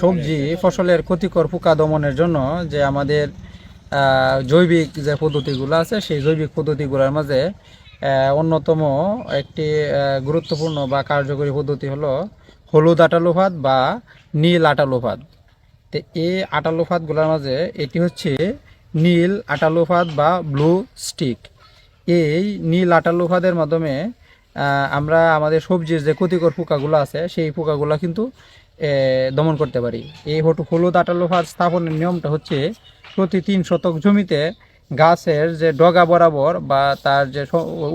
সবজি ফসলের ক্ষতিকর পোকা দমনের জন্য যে আমাদের জৈবিক যে পদ্ধতিগুলো আছে, সেই জৈবিক পদ্ধতিগুলোর মাঝে অন্যতম একটি গুরুত্বপূর্ণ বা কার্যকরী পদ্ধতি হলো হলুদ আটালোফাত বা নীল আটালোফাত। তো এই আটালোফাতগুলোর মাঝে এটি হচ্ছে নীল আটালোফাত বা ব্লু স্টিক। এই নীল আটালোফাদের মাধ্যমে আমরা আমাদের সবজির যে ক্ষতিকর পোকাগুলো আছে, সেই পোকাগুলো কিন্তু দমন করতে পারি। এই হলুদ আটালোফাত স্থাপনের নিয়মটা হচ্ছে প্রতি তিন শতক জমিতে গাছের যে ডগা বরাবর বা তার যে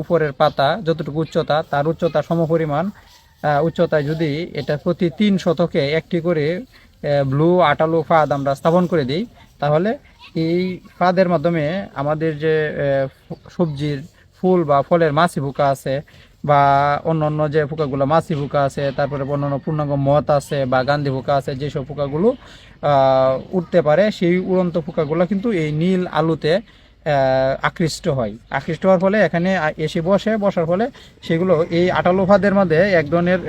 উপরের পাতা যতটুকু উচ্চতা, তার উচ্চতা সমপরিমাণ উচ্চতায় যদি এটা প্রতি তিন শতকে একটি করে ব্লু আটালো ফাঁদ আমরা স্থাপন করে দিই, তাহলে এই ফাঁদের মাধ্যমে আমাদের যে সবজির ফুল বা ফলের মাছি পোকা আছে বা অন্যান্য যে পোকাগুলো, মাছি পোকা আছে, তারপরে অন্যান্য পূর্ণাঙ্গ মত আছে বা গান্ধী পোকা আছে, যেসব পোকাগুলো উঠতে পারে, সেই উড়ন্ত পোকাগুলো কিন্তু এই নীল আলুতে আকৃষ্ট হয়। আকৃষ্ট হওয়ার ফলে এখানে এসে বসে, বসার ফলে সেগুলো, এই আটালো ফাঁদের মধ্যে এক ধরনের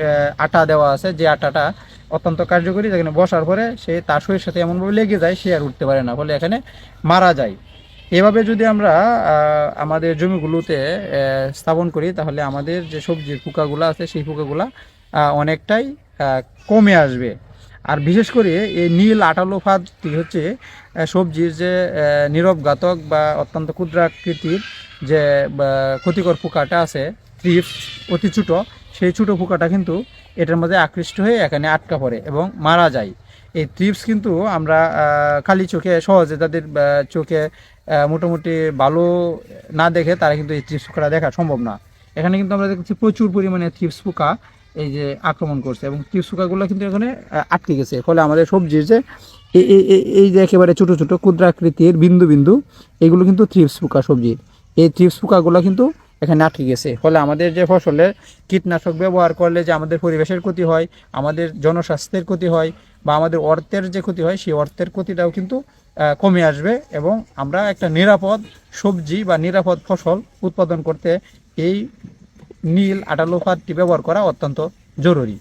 আটা দেওয়া আছে, যে আটাটা অত্যন্ত কার্যকরী, যেখানে বসার পরে সে তার শরীরের সাথে এমনভাবে লেগে যায়, সে আর উঠতে পারে না। ফলে এখানে মারা যায়। এভাবে যদি আমরা আমাদের জমিগুলোতে স্থাপন করি, তাহলে আমাদের যে সবজির পোকাগুলো আছে, সেই পোকাগুলা অনেকটাই কমে আসবে। আর বিশেষ করে এই নীল আটালো ফাঁদটি হচ্ছে সবজির যে নীরব ঘাতক বা অত্যন্ত ক্ষুদ্রাকৃতির যে ক্ষতিকর পোকাটা আছে ট্রিপস অতি ছোটো, সেই ছোটো পোকাটা কিন্তু এটার মধ্যে আকৃষ্ট হয়ে এখানে আটকা পড়ে এবং মারা যায়। এই ট্রিপস কিন্তু আমরা খালি চোখে, সহজে তাদের চোখে মোটামুটি ভালো না দেখে তারা কিন্তু এই থ্রিপস পোকাটা দেখা সম্ভব না। এখানে কিন্তু আমরা দেখছি প্রচুর পরিমাণে থ্রিপস পোকা এই যে আক্রমণ করছে এবং থ্রিপস পোকাগুলো কিন্তু এখানে আটকে গেছে। ফলে আমাদের সবজির যে এই যে একেবারে ছোটো ছোটো ক্ষুদ্রাকৃতির বিন্দু বিন্দু, এগুলো কিন্তু থ্রিপস পোকা সবজির। এই থ্রিপস পোকাগুলো কিন্তু এখানে আটকে গেছে। ফলে আমাদের যে ফসলে কীটনাশক ব্যবহার করলে যে আমাদের পরিবেশের ক্ষতি হয়, আমাদের জনস্বাস্থ্যের ক্ষতি হয় বা আমাদের অর্থের যে ক্ষতি হয়, সেই অর্থের ক্ষতিটাও কিন্তু কমে আসবে এবং আমরা একটা নিরাপদ সবজি বা নিরাপদ ফসল উৎপাদন করতে এই নীল আটালো ফাঁদটি ব্যবহার করা অত্যন্ত জরুরি।